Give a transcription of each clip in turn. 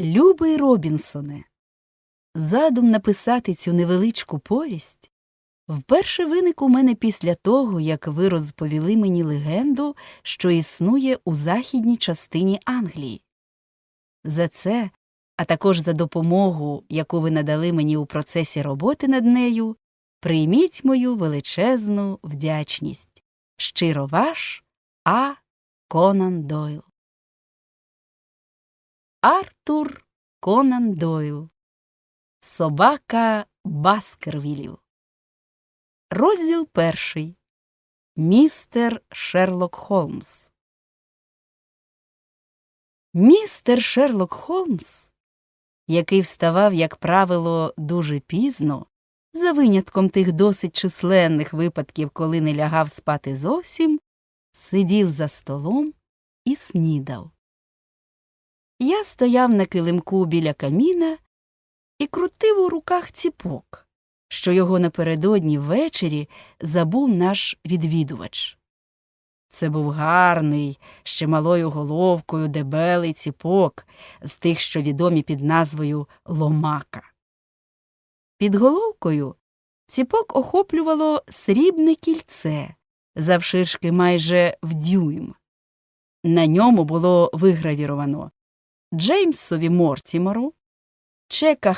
Любий Робінсоне, задум написати цю невеличку повість вперше виник у мене після того, як ви розповіли мені легенду, що існує у західній частині Англії. За це, а також за допомогу, яку ви надали мені у процесі роботи над нею, прийміть мою величезну вдячність. Щиро ваш А. Конан Дойл. Артур Конан Дойл. Собака Баскервілів. Розділ перший. Містер Шерлок Холмс. Містер Шерлок Холмс, який вставав, як правило, дуже пізно, за винятком тих досить численних випадків, коли не лягав спати зовсім, сидів за столом і снідав. Я стояв на килимку біля каміна і крутив у руках ціпок, що його напередодні ввечері забув наш відвідувач. Це був гарний, ще малою головкою дебелий ціпок з тих, що відомі під назвою ломака. Під головкою ціпок охоплювало срібне кільце, завширшки майже в дюйм. На ньому було вигравіровано Джеймсові Мортімору, Чека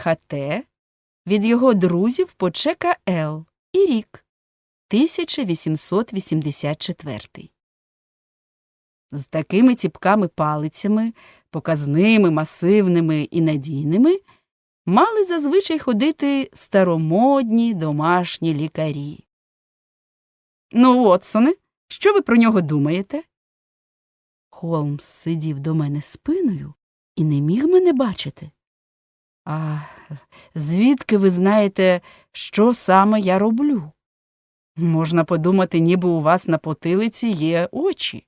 від його друзів по Чека і рік 1884. З такими ціпками палицями, показними, масивними і надійними, мали зазвичай ходити старомодні домашні лікарі. Ну, Отсоне, що ви про нього думаєте? Холмс сидів до мене спиною і не міг мене бачити. А звідки ви знаєте, що саме я роблю? Можна подумати, ніби у вас на потилиці є очі.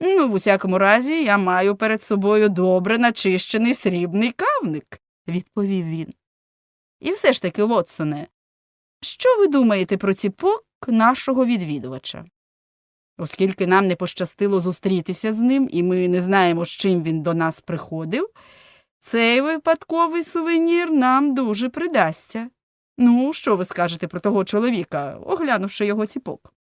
Ну, в усякому разі, я маю перед собою добре начищений срібний кавник, відповів він. І все ж таки, Вотсоне, що ви думаєте про ціпок нашого відвідувача? Оскільки нам не пощастило зустрітися з ним, і ми не знаємо, з чим він до нас приходив, цей випадковий сувенір нам дуже придасться. Ну, що ви скажете про того чоловіка, оглянувши його ціпок?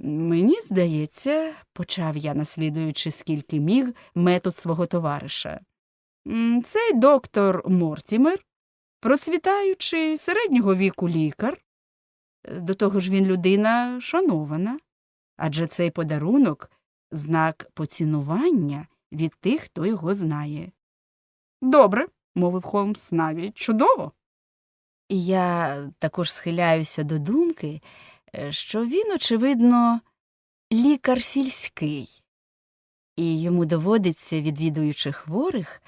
Мені здається, почав я, наслідуючи скільки міг метод свого товариша. Цей доктор Мортімер, процвітаючий середнього віку лікар, до того ж він людина шанована, адже цей подарунок знак поцінування від тих, хто його знає. Добре, мовив Холмс, навіть чудово. Я також схиляюся до думки, е, що він, очевидно, лікар сільський, і йому доводиться, відвідуючи хворих,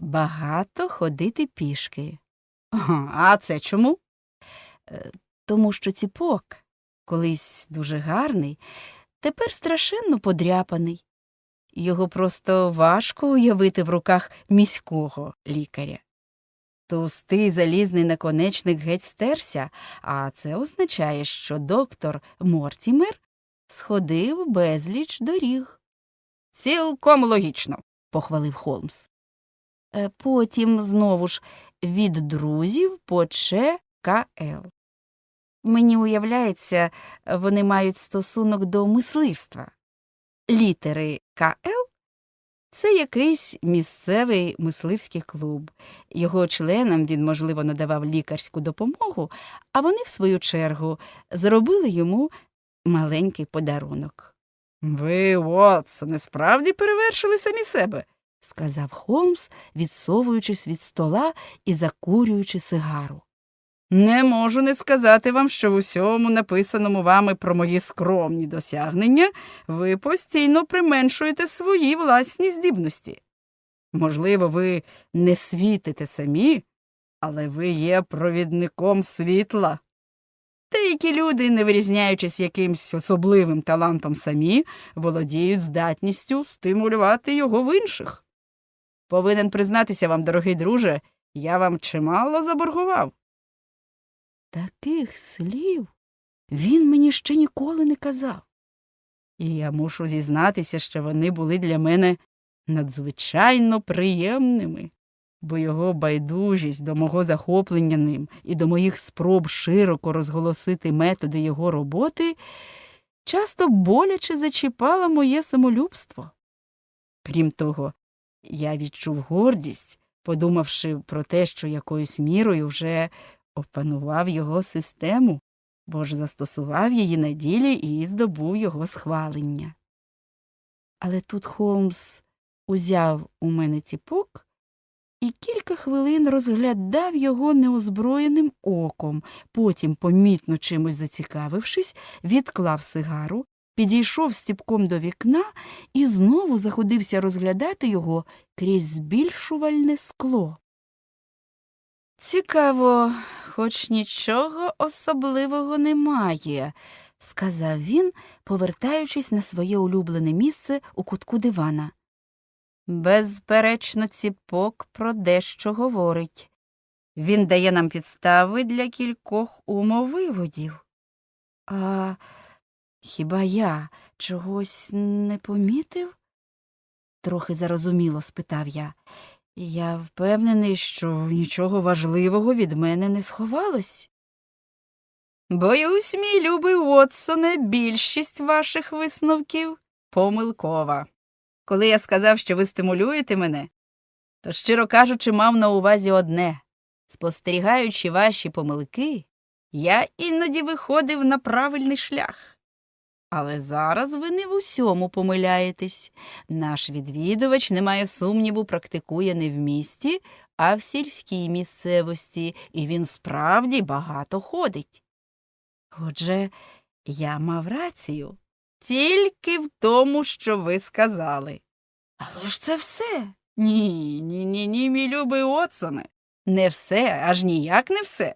багато ходити пішки. А це чому? Тому що ціпок, колись дуже гарний, тепер страшенно подряпаний. Його просто важко уявити в руках міського лікаря. Товстий залізний наконечник геть стерся, а це означає, що доктор Мортімер сходив безліч доріг. Цілком логічно, похвалив Холмс. Е, Потім знову ж від друзів по ЧКЛ. Мені уявляється, вони мають стосунок до мисливства. Літери КЛ це якийсь місцевий мисливський клуб. Його членам він, можливо, надавав лікарську допомогу, а вони, в свою чергу, зробили йому маленький подарунок. Ви, Уотсоне, справді перевершили самі себе, сказав Холмс, відсовуючись від стола і закурюючи сигару. Не можу не сказати вам, що в усьому написаному вами про мої скромні досягнення ви постійно применшуєте свої власні здібності. Можливо, ви не світите самі, але ви є провідником світла. Деякі люди, не вирізняючись якимсь особливим талантом самі, володіють здатністю стимулювати його в інших. Повинен признатися вам, дорогий друже, я вам чимало заборгував. Таких слів він мені ще ніколи не казав. І я мушу зізнатися, що вони були для мене надзвичайно приємними, бо його байдужість до мого захоплення ним і до моїх спроб широко розголосити методи його роботи часто боляче зачіпала моє самолюбство. Крім того, я відчув гордість, подумавши про те, що якоюсь мірою вже опанував його систему, бо ж застосував її на ділі і здобув його схвалення. Але тут Холмс узяв у мене ціпок і кілька хвилин розглядав його неозброєним оком, потім, помітно чимось зацікавившись, відклав сигару, підійшов стіпком до вікна і знову заходився розглядати його крізь збільшувальне скло. Цікаво, хоч нічого особливого немає, сказав він, повертаючись на своє улюблене місце у кутку дивана. Безперечно, ціпок про дещо говорить. Він дає нам підстави для кількох умовиводів. А хіба я чогось не помітив? трохи зарозуміло спитав я. Я впевнений, що нічого важливого від мене не сховалось. Боюсь, мій любий Вотсоне, більшість ваших висновків помилкова. Коли я сказав, що ви стимулюєте мене, то, щиро кажучи, мав на увазі одне спостерігаючи ваші помилки, я іноді виходив на правильний шлях. Але зараз ви не в усьому помиляєтесь. Наш відвідувач, немає сумніву, практикує не в місті, а в сільській місцевості, і він справді багато ходить. Отже, я мав рацію тільки в тому, що ви сказали. Але ж це все. Ні, ні, ні, ні, мій любий Отсоне. Не все, аж ніяк не все.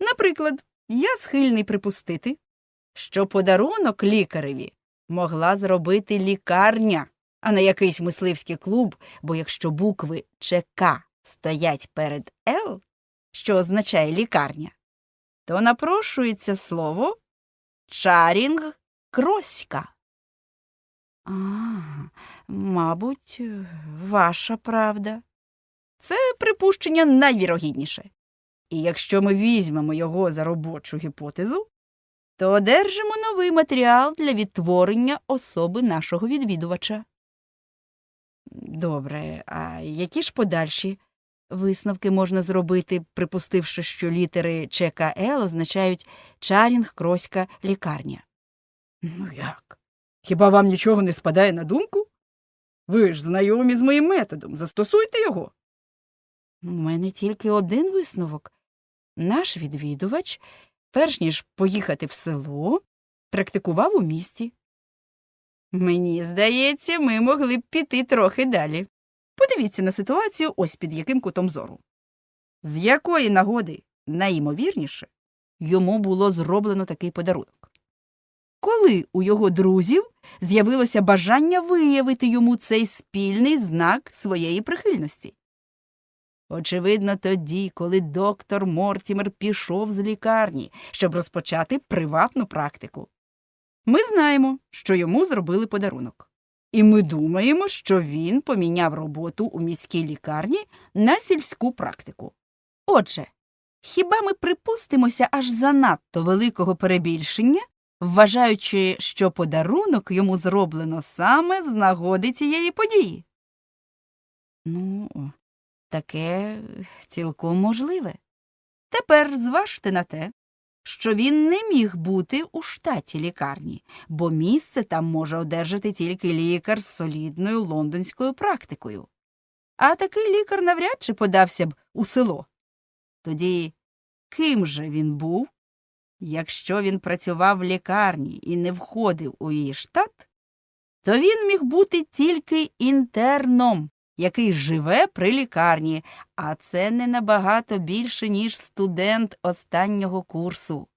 Наприклад, я схильний припустити, що подарунок лікареві могла зробити лікарня, а не якийсь мисливський клуб, бо якщо букви ЧК стоять перед Л, що означає лікарня, то напрошується слово чарінг кроська. А, мабуть, ваша правда. Це припущення найвірогідніше. І якщо ми візьмемо його за робочу гіпотезу, то одержимо новий матеріал для відтворення особи нашого відвідувача. Добре, а які ж подальші висновки можна зробити, припустивши, що літери ЧКЛ означають чарінг, кроська, лікарня? Ну як? Хіба вам нічого не спадає на думку? Ви ж знайомі з моїм методом, застосуйте його. У мене тільки один висновок. Наш відвідувач, перш ніж поїхати в село, практикував у місті. Мені здається, ми могли б піти трохи далі. Подивіться на ситуацію ось під яким кутом зору. З якої нагоди, найімовірніше, йому було зроблено такий подарунок. Коли у його друзів з'явилося бажання виявити йому цей спільний знак своєї прихильності. Очевидно, тоді, коли доктор Мортімер пішов з лікарні, щоб розпочати приватну практику. Ми знаємо, що йому зробили подарунок. І ми думаємо, що він поміняв роботу у міській лікарні на сільську практику. Отже, хіба ми припустимося аж занадто великого перебільшення, вважаючи, що подарунок йому зроблено саме з нагоди цієї події? Ну, таке цілком можливе. Тепер зважте на те, що він не міг бути у штаті лікарні, бо місце там може одержати тільки лікар з солідною лондонською практикою. А такий лікар навряд чи подався б у село. Тоді ким же він був? Якщо він працював в лікарні і не входив у її штат, то він міг бути тільки інтерном, який живе при лікарні, а це не набагато більше, ніж студент останнього курсу.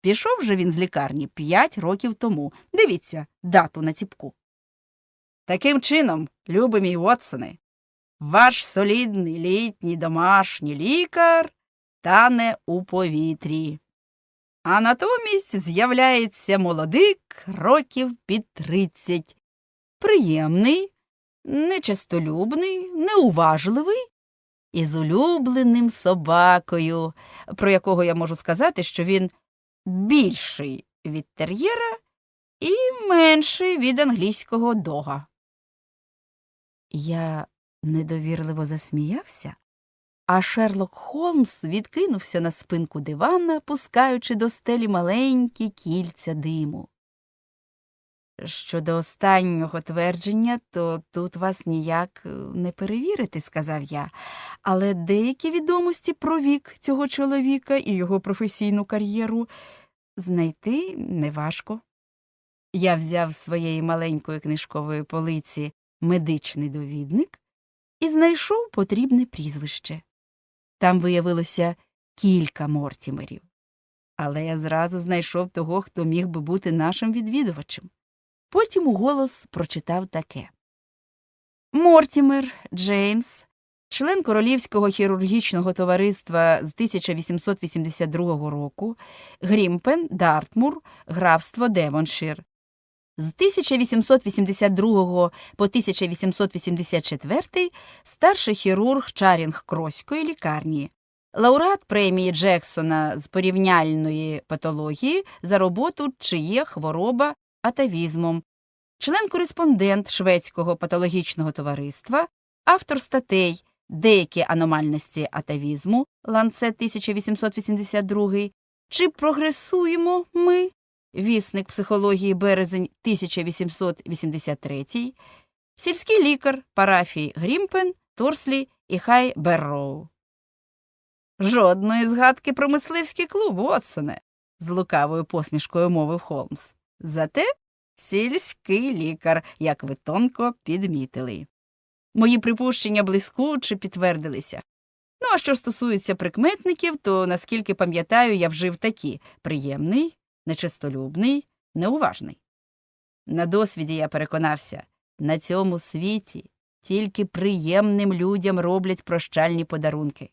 Пішов же він з лікарні п'ять років тому. Дивіться дату на ціпку. Таким чином, любий мій Вотсоне, ваш солідний літній домашній лікар тане у повітрі. А натомість з'являється молодик років під тридцять, приємний, нечистолюбний, неуважливий і з улюбленим собакою, про якого я можу сказати, що він більший від тер'єра і менший від англійського дога. Я недовірливо засміявся, а Шерлок Холмс відкинувся на спинку дивана, пускаючи до стелі маленькі кільця диму. Щодо останнього твердження, то тут вас ніяк е, не перевірити, сказав я, але деякі відомості про вік цього чоловіка і його професійну кар'єру знайти неважко. Я взяв з своєї маленької книжкової полиці медичний довідник і знайшов потрібне прізвище. Там виявилося кілька Мортімерів. Але я зразу знайшов того, хто міг би бути нашим відвідувачем. Потім уголос прочитав таке Мортімер Джеймс, член Королівського хірургічного товариства з 1882 року, Грімпен, Дартмур, графство Девоншир. З 1882 по 1884 старший хірург Чарінг Кроської лікарні, лауреат премії Джексона з порівняльної патології за роботу «Чи є хвороба атавізмом, член-кореспондент Шведського патологічного товариства, автор статей Деякі аномальності атавізму Ланцет 1882, Чи прогресуємо ми? Вісник психології березень 1883, сільський лікар парафій Грімпен, Торслі і Хай Берроу. Жодної згадки про мисливський клуб, Вотсоне, з лукавою посмішкою мовив Холмс. Зате сільський лікар, як ви тонко підмітили. Мої припущення блискуче підтвердилися. Ну, а що стосується прикметників, то, наскільки пам'ятаю, я вжив такі приємний, нечистолюбний, неуважний. На досвіді я переконався, на цьому світі тільки приємним людям роблять прощальні подарунки.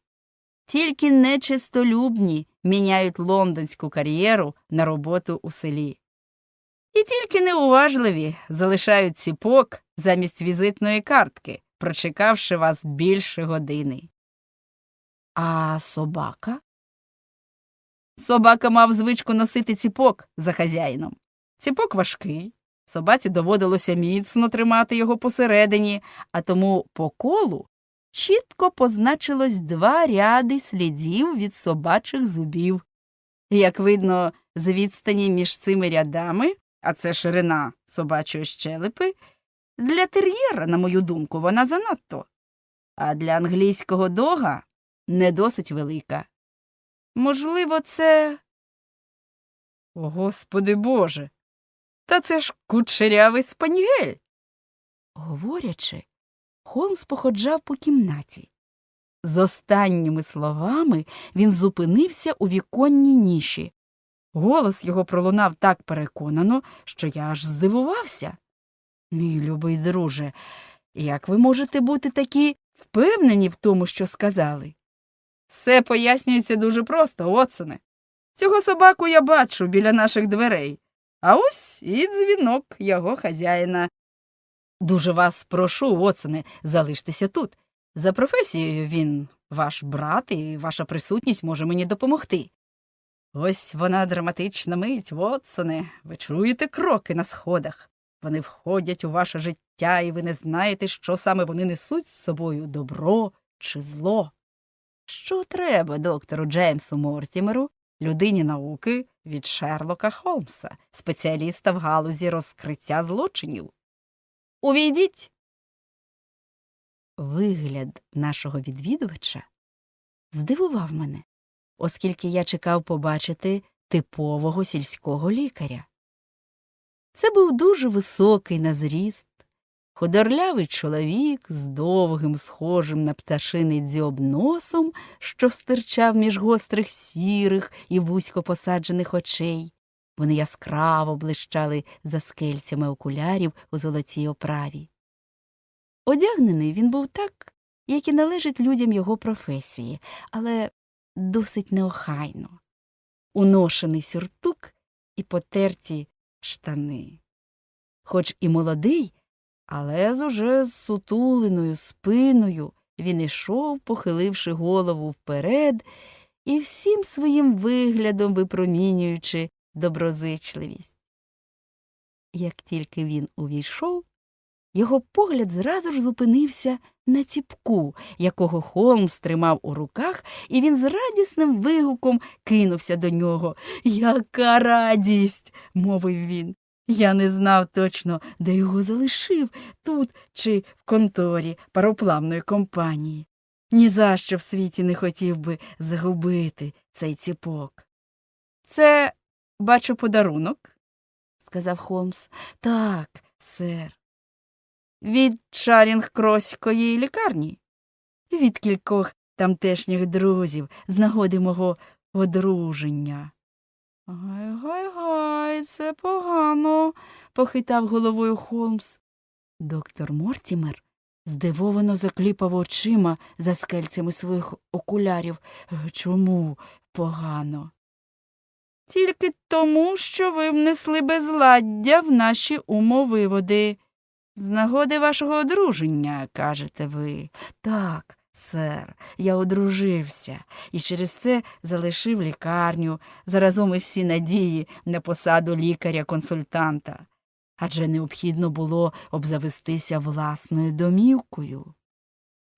Тільки нечистолюбні міняють лондонську кар'єру на роботу у селі. І тільки неуважливі залишають ціпок замість візитної картки, прочекавши вас більше години. А собака? Собака мав звичку носити ціпок за хазяїном. Ціпок важкий, собаці доводилося міцно тримати його посередині, а тому по колу чітко позначилось два ряди слідів від собачих зубів. Як видно, з відстані між цими рядами, а це ширина собачої щелепи, для тер'єра, на мою думку, вона занадто, а для англійського дога не досить велика. Можливо, це. О, Господи Боже. Та це ж кучерявий спанігель. Говорячи, Холмс походжав по кімнаті. З останніми словами він зупинився у віконній ніші. Голос його пролунав так переконано, що я аж здивувався. Мій любий друже, як ви можете бути такі впевнені в тому, що сказали? Все пояснюється дуже просто, Отсоне. Цього собаку я бачу біля наших дверей, а ось і дзвінок його хазяїна. Дуже вас прошу, Вотсоне, залиштеся тут. За професією він ваш брат, і ваша присутність може мені допомогти. Ось вона драматична мить, Вотсоне. Ви чуєте кроки на сходах. Вони входять у ваше життя, і ви не знаєте, що саме вони несуть з собою добро чи зло. Що треба доктору Джеймсу Мортімеру, людині науки від Шерлока Холмса, спеціаліста в галузі розкриття злочинів? Увійдіть. Вигляд нашого відвідувача здивував мене, оскільки я чекав побачити типового сільського лікаря. Це був дуже високий на зріст, худорлявий чоловік з довгим, схожим на пташиний дзьоб носом, що стирчав між гострих сірих і вузько посаджених очей. Вони яскраво блищали за скельцями окулярів у золотій оправі. Одягнений він був так, як і належить людям його професії, але досить неохайно. Уношений сюртук і потерті штани. Хоч і молодий, Але з уже сутуленою спиною він ішов, похиливши голову вперед і всім своїм виглядом випромінюючи доброзичливість. Як тільки він увійшов, його погляд зразу ж зупинився на ціпку, якого Холмс тримав у руках, і він з радісним вигуком кинувся до нього. Яка радість! мовив він. Я не знав точно, де його залишив, тут чи в конторі пароплавної компанії. Ні за що в світі не хотів би загубити цей ціпок. Це, бачу, подарунок, сказав Холмс. Так, сер. Від Чарінг-Кроської лікарні, від кількох тамтешніх друзів з нагоди мого одруження. Гай, гай, гай, це погано, похитав головою Холмс. Доктор Мортімер здивовано закліпав очима за скельцями своїх окулярів. «Е, Чому погано? Тільки тому, що ви внесли безладдя в наші умовиводи. З нагоди вашого одруження, кажете ви. Так, сер, я одружився і через це залишив лікарню, заразом і всі надії на посаду лікаря-консультанта. Адже необхідно було обзавестися власною домівкою.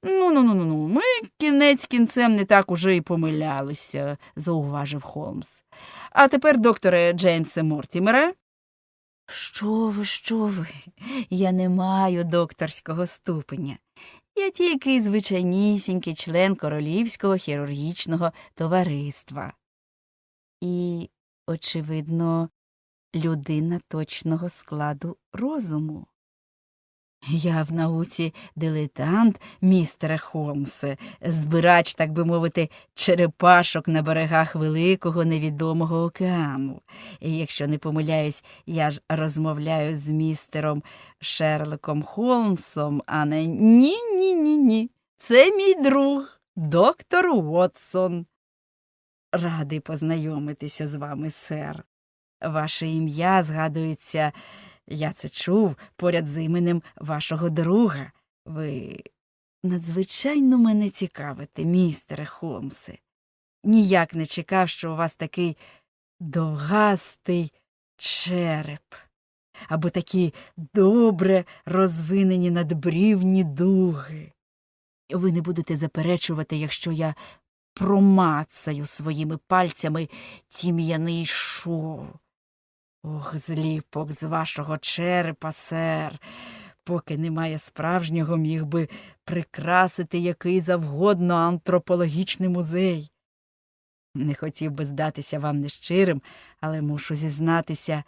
Ну, ну, ну, ну, ну, ми кінець кінцем не так уже і помилялися, зауважив Холмс. А тепер, докторе Джеймсе Мортімере. Що ви, що ви? Я не маю докторського ступеня. Я тільки звичайнісінький член Королівського хірургічного товариства. І, очевидно, людина точного складу розуму. Я в науці дилетант, містере Холмсе, збирач, так би мовити, черепашок на берегах великого невідомого океану. І якщо не помиляюсь, я ж розмовляю з містером Шерлоком Холмсом, а не ні, ні, ні, ні. Це мій друг, доктор Уотсон. Радий познайомитися з вами, сер. Ваше ім'я згадується, я це чув, поряд з іменем вашого друга. Ви надзвичайно мене цікавите, містере Холмсе. Ніяк не чекав, що у вас такий довгастий череп, або такі добре розвинені надбрівні дуги. Ви не будете заперечувати, якщо я промацаю своїми пальцями тім'яний шов. Ох, зліпок з вашого черепа, сер. Поки немає справжнього, міг би прикрасити який завгодно антропологічний музей. Не хотів би здатися вам нещирим, але мушу зізнатися,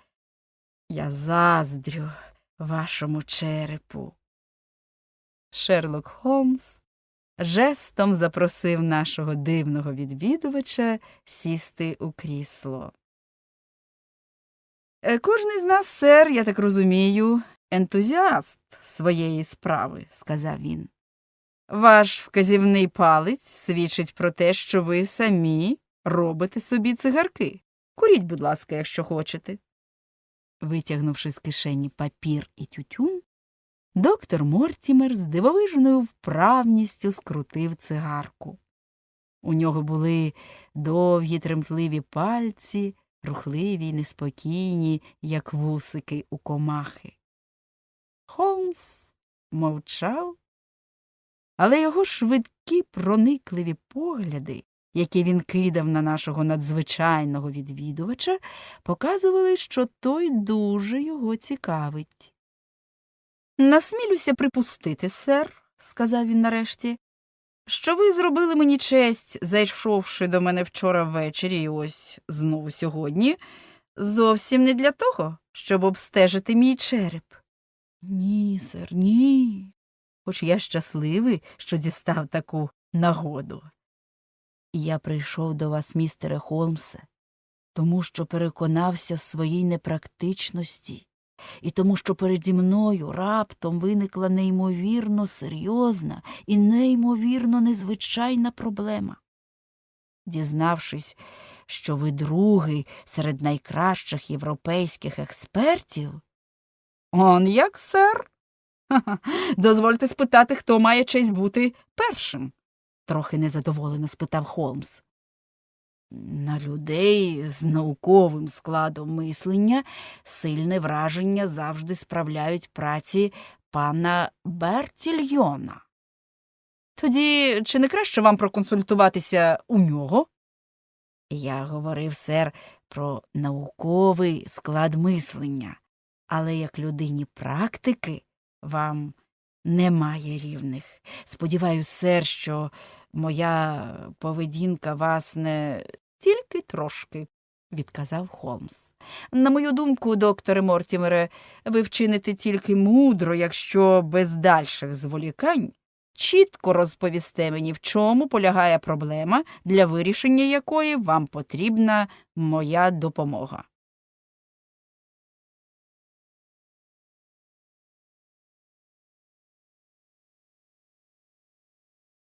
я заздрю вашому черепу. Шерлок Холмс жестом запросив нашого дивного відвідувача сісти у крісло. Е, Кожний з нас, сер, я так розумію, ентузіаст своєї справи, сказав він. Ваш вказівний палець свідчить про те, що ви самі робите собі цигарки. Куріть, будь ласка, якщо хочете. Витягнувши з кишені папір і тютюн, доктор Мортімер з дивовижною вправністю скрутив цигарку. У нього були довгі тремтливі пальці, рухливі й неспокійні, як вусики у комахи. Холмс мовчав, але його швидкі проникливі погляди, які він кидав на нашого надзвичайного відвідувача, показували, що той дуже його цікавить. Насмілюся припустити, сер, сказав він нарешті, що ви зробили мені честь, зайшовши до мене вчора ввечері і ось знову сьогодні, зовсім не для того, щоб обстежити мій череп. Ні, сер, ні. Хоч я щасливий, що дістав таку нагоду. Я прийшов до вас, містере Холмсе, тому що переконався в своїй непрактичності і тому, що переді мною раптом виникла неймовірно серйозна і неймовірно незвичайна проблема. Дізнавшись, що ви другий серед найкращих європейських експертів. Он як, сер? Дозвольте спитати, хто має честь бути першим, трохи незадоволено спитав Холмс. На людей з науковим складом мислення сильне враження завжди справляють праці пана Бертільйона. Тоді чи не краще вам проконсультуватися у нього? Я говорив, сер, про науковий склад мислення, але як людині практики вам немає рівних. Сподіваюсь, сер, що моя поведінка вас не тільки трошки, відказав Холмс. На мою думку, докторе Мортімере, ви вчините тільки мудро, якщо без дальших зволікань чітко розповісте мені, в чому полягає проблема, для вирішення якої вам потрібна моя допомога.